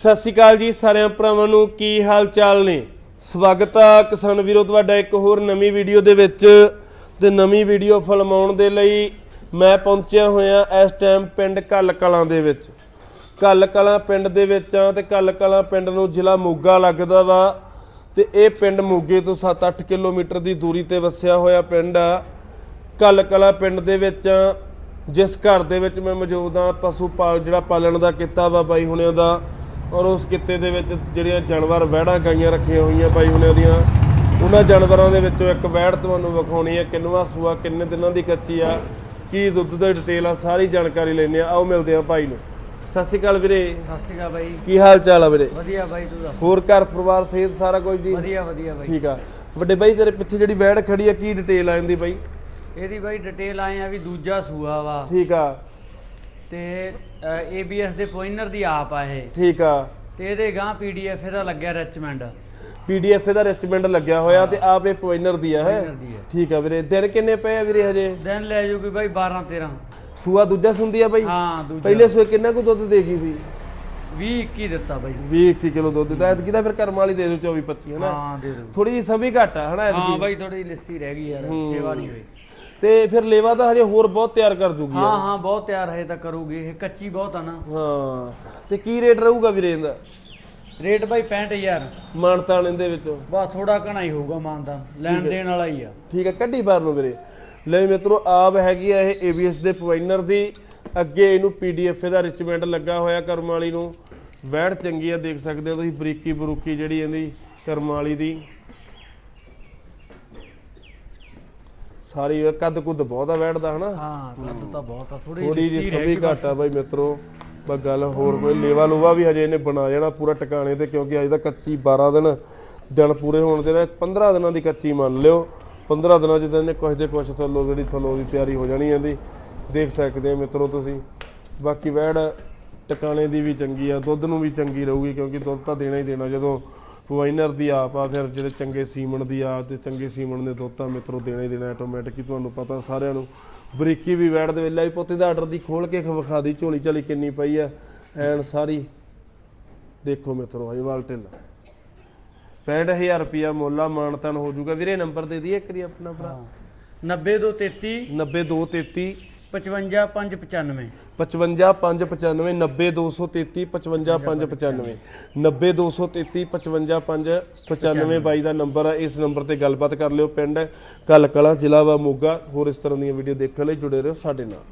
ਸਤਿ ਸ਼੍ਰੀ ਅਕਾਲ ਜੀ ਸਾਰਿਆਂ ਭਰਾਵਾਂ ਨੂੰ ਕੀ ਹਾਲ ਚਾਲ ਨੇ? ਸਵਾਗਤ ਆ ਕਿਸਾਨ ਵੀਰੋ ਤੁਹਾਡਾ ਇੱਕ ਹੋਰ ਨਵੀਂ ਵੀਡੀਓ ਦੇ ਵਿੱਚ। ਤੇ ਨਵੀਂ ਵੀਡੀਓ ਫਿਲਮਾਉਣ ਦੇ ਲਈ ਮੈਂ ਪਹੁੰਚਿਆ ਹੋਇਆ ਇਸ ਟਾਈਮ ਪਿੰਡ ਕੱਲ ਕਲਾਂ ਦੇ ਵਿੱਚ। ਕੱਲ ਕਲਾਂ ਪਿੰਡ ਦੇ ਵਿੱਚ ਆ ਤੇ ਕੱਲ ਕਲਾਂ ਪਿੰਡ ਨੂੰ ਜ਼ਿਲ੍ਹਾ ਮੋਗਾ ਲੱਗਦਾ ਵਾ। ਤੇ ਇਹ ਪਿੰਡ ਮੋਗੇ ਤੋਂ 7-8 ਕਿਲੋਮੀਟਰ ਦੀ ਦੂਰੀ ਤੇ ਵਸਿਆ ਹੋਇਆ ਪਿੰਡ ਆ। ਕੱਲ ਕਲਾਂ ਪਿੰਡ ਦੇ ਵਿੱਚ ਆ, ਜਿਸ ਘਰ ਦੇ ਵਿੱਚ ਮੈਂ ਮੌਜੂਦ ਆ ਪਸ਼ੂ ਪਾਲ ਜਿਹੜਾ ਪਾਲਣ ਦਾ ਕੀਤਾ ਵਾ ਬਾਈ ਹੁਣਿਆਂ ਦਾ। ਔਰ ਉਸ ਕਿੱਤੇ ਦੇ ਵਿੱਚ ਜਿਹੜੀਆਂ ਜਾਨਵਰ ਵਹਿੜਾਂ ਗਾਈਆਂ ਰੱਖੀਆਂ ਹੋਈਆਂ ਬਾਈ ਹੁਣਿਆਂ ਦੀਆਂ ਉਹਨਾਂ ਜਾਨਵਰਾਂ ਦੇ ਵਿੱਚੋਂ ਇੱਕ ਵਹਿੜ ਤੁਹਾਨੂੰ ਵਿਖਾਉਣੀ ਹੈ ਕਿੰਨਵਾ ਸੂਆ ਕਿੰਨੇ ਦਿਨਾਂ ਦੀ ਕੱਚੀ ਆ ਕੀ ਦੁੱਧ ਦੀ ਡਿਟੇਲ ਆ ਸਾਰੀ ਜਾਣਕਾਰੀ ਲੈਣੇ ਆ ਆਓ ਮਿਲਦੇ ਆ ਭਾਈ ਨੂੰ। ਸਤਿ ਸ਼੍ਰੀ ਅਕਾਲ ਵੀਰੇ। ਸਤਿ ਸ਼੍ਰੀ ਅਕਾਲ ਬਾਈ। ਕੀ ਹਾਲ ਚਾਲ ਆ ਵੀਰੇ? ਵਧੀਆ ਬਾਈ ਤੂੰ ਦੱਸ? ਹੋਰ ਘਰ ਪਰਿਵਾਰ ਸਿਹਤ ਸਾਰਾ ਕੁਝ ਜੀ? ਵਧੀਆ ਵਧੀਆ ਬਾਈ। ਠੀਕ ਆ। ਵੱਡੇ ਬਾਈ ਤੇਰੇ ਪਿੱਛੇ ਜਿਹੜੀ ਵਹਿੜ ਖੜੀ ਆ ਕੀ ਡਿਟੇਲ ਆ ਜਾਂਦੀ ਬਾਈ? ਇਹਦੀ ਬਾਈ ਡਿਟੇਲ ਆਏ ਆ ਵੀ ਦੂਜਾ ਸੂਆ ਵਾ। ਠੀਕ ਆ। ਤੇ ABS ਦੇ ਪੋਇਨਰ ਦੀ ਆਪ ਆ ਇਹ। ਠੀਕ ਆ। ਤੇ ਇਹਦੇ ਗਾਂ PDF ਇਹਦਾ ਲੱਗਿਆ ਰਿਚਮੈਂਡ ਪੀਡੀਐਫ ਦਾ ਰਿਚਮੈਂਟ ਲੱਗਿਆ ਹੋਇਆ ਤੇ ਆਪ ਇਹ ਪੁਆਇੰਟਰ ਦੀ ਆ ਹੈ? Pointer ਦੀ ਹੈ। ਠੀਕ ਆ ਵੀਰੇ। ਦਿਨ ਕਿੰਨੇ ਪਏ ਆ ਵੀਰੇ ਹਜੇ? ਦਿਨ ਲੈ ਜੂਗੀ ਬਾਈ 12 13 ਸੂਆ ਦੂਜਾ ਸੁੰਦੀ ਆ ਬਾਈ? ਹਾਂ ਦੂਜਾ। ਪਹਿਲੇ ਸੂਏ ਕਿੰਨਾ ਕੁ ਦੁੱਧ ਦੇ ਗਈ ਸੀ? 20 21 ਦਿੱਤਾ ਬਾਈ। 20 21 ਕਿਲੋ ਦੁੱਧ ਦਿੱਤਾ। ਐਤਕੀ ਤਾਂ ਫਿਰ ਕਰਮ ਵਾਲੀ ਦੇ ਦਿਓ 24 25 ਹਨਾ ਹਾਂ ਦੇ ਦੋ ਥੋੜੀ ਜਿਹੀ ਸਮੀ ਘੱਟ ਆ ਹਨਾ ਹਾਂ ਐਤਕੀ? ਬਾਈ ਥੋੜੀ ਲੱਸੀ ਰਹਿ ਗਈ ਯਾਰ ਸੇਵਾ ਨਹੀਂ ਹੋਈ। ਤੇ ਫਿਰ ਲੇਵਾ ਤਾਂ ਹਜੇ ਹੋਰ ਬਹੁਤ ਤਿਆਰ ਕਰ ਜੂਗੀ ਹਾਂ ਹਾਂ ਬਹੁਤ ਤਿਆਰ ਹੈ ਤਾਂ ਕਰੂਗੀ। ਇਹ ਕੱਚੀ ਬਹੁਤ ਆ ਨਾ। ਹਾਂ। ਤੇ ਕੀ ਰੇਟ ਰਹੂਗਾ ਵੀਰੇ ਇਹਦਾ? ਰੇਟ ਬਾਈ 65000 ਮਾਨਤਾਨ ਇਹਦੇ ਵਿੱਚ। ਬਸ ਥੋੜਾ ਘਣਾ ਹੀ ਹੋਊਗਾ ਮਾਨਦਾ ਲੈਣ ਦੇਣ ਵਾਲਾ ਹੀ ਆ। ਠੀਕ ਹੈ ਕੱਢੀ ਬਾਹਰ ਨੂੰ ਵੀਰੇ। ਲੈ ਮਿੱਤਰੋ ਆਪ ਹੈਗੀ ਆ ਇਹ ABS ਦੇ ਪੁਆਇੰਟਰ ਦੀ। ਅੱਗੇ ਇਹਨੂੰ PDF ਦਾ ਰਿਚਮੈਂਟ ਲੱਗਾ ਹੋਇਆ ਕਰਮ ਵਾਲੀ ਨੂੰ। ਵੈੜ ਚੰਗੀ ਆ ਦੇਖ ਸਕਦੇ ਹੋ ਤੁਸੀਂ ਬਰੀਕੀ ਬਰੂਕੀ ਜਿਹੜੀ ਇਹਦੀ ਕਰਮ ਵਾਲੀ ਦੀ। ਸਾਰੀ ਕੱਦ ਕੁੱਦ ਬਹੁਤ ਆ ਵੈੜ ਦਾ ਹਨਾ? ਹਾਂ ਕੱਦ ਤਾਂ ਬਹੁਤ ਆ ਥੋੜੀ ਥੋੜੀ ਜਿਹੀ ਸਭੀ ਘੱਟ ਆ ਬਾਈ ਮਿੱਤਰੋ। ਬਸ ਗੱਲ ਹੋਰ ਕੋਈ ਲੇਵਾ ਲੂਵਾ ਵੀ ਹਜੇ ਇਹਨੇ ਬਣਾ ਜਾਣਾ ਪੂਰਾ ਟਿਕਾਣੇ ਤੇ ਕਿਉਂਕਿ ਅਜੇ ਤਾਂ ਕੱਚੀ 12 ਦਿਨ ਦਿਨ ਪੂਰੇ ਹੋਣ ਦੇ ਨੇ 15 ਦਿਨਾਂ ਦੀ ਕੱਚੀ ਮੰਨ ਲਿਓ। 15 ਦਿਨਾਂ ਚ ਤਾਂ ਇਹਨੇ ਕੁਛ ਦੇ ਕੁਛ ਥੱਲੋਂ ਜਿਹੜੀ ਥੱਲੋਂ ਦੀ ਤਿਆਰੀ ਹੋ ਜਾਣੀ ਇਹਦੀ। ਦੇਖ ਸਕਦੇ ਆ ਮਿੱਤਰੋ ਤੁਸੀਂ। ਬਾਕੀ ਵੈੜ ਟਿਕਾਣੇ ਦੀ ਵੀ ਚੰਗੀ ਆ ਦੁੱਧ ਨੂੰ ਵੀ ਚੰਗੀ ਰਹੂਗੀ ਕਿਉਂਕਿ ਦੁੱਧ ਤਾਂ ਦੇਣਾ ਹੀ ਦੇਣਾ ਜਦੋਂ ਪੁਆਇਨਰ ਦੀ ਆਪ ਆ ਫਿਰ ਜਿਹੜੇ ਚੰਗੇ ਸੀਮਨ ਦੀ ਆ ਤੇ ਚੰਗੇ ਸੀਮਨ ਦੇ ਦੁੱਧ ਤਾਂ ਮਿੱਤਰੋ ਦੇਣਾ ਹੀ ਦੇਣਾ ਆਟੋਮੈਟਿਕ ਹੀ ਤੁਹਾਨੂੰ ਪਤਾ ਸਾਰਿਆਂ ਨੂੰ। ਬਰੀਕੀ ਵੀ ਵੈੜ ਦੇ ਵੇਲੇ ਪੋਤੇ ਦਾ ਆਰਡਰ ਦੀ ਖੋਲ ਕੇ ਵਿਖਾ ਦੀ ਝੋਲੀ ਝਾਲੀ ਕਿੰਨੀ ਪਈ ਆ ਐਨ ਸਾਰੀ। ਦੇਖੋ ਮਿੱਤਰੋ ਅਜਵਾਲ ਢਿੱਲ। 65000 ਰੁਪਿਆ ਮੋਲਾ ਮਾਨਤਨ ਹੋ ਜਾਊਗਾ ਵੀਰੇ ਨੰਬਰ ਦੇ ਦਈਏ ਕਰੀ ਆਪਣਾ ਭਰਾ? 90233 90233 55595 55595 90233 55595 90233 55595 ਬਾਈ ਦਾ ਨੰਬਰ ਆ ਇਸ ਨੰਬਰ ਤੇ ਗੱਲਬਾਤ ਕਰ ਲਿਓ ਪਿੰਡ ਕੱਲ ਕਲਾਂ ਜ਼ਿਲ੍ਹਾ ਵਾ ਮੋਗਾ। ਹੋਰ ਇਸ ਤਰ੍ਹਾਂ ਦੀਆਂ ਵੀਡੀਓ ਦੇਖਣ ਲਈ ਜੁੜੇ ਰਹੋ ਸਾਡੇ ਨਾਲ।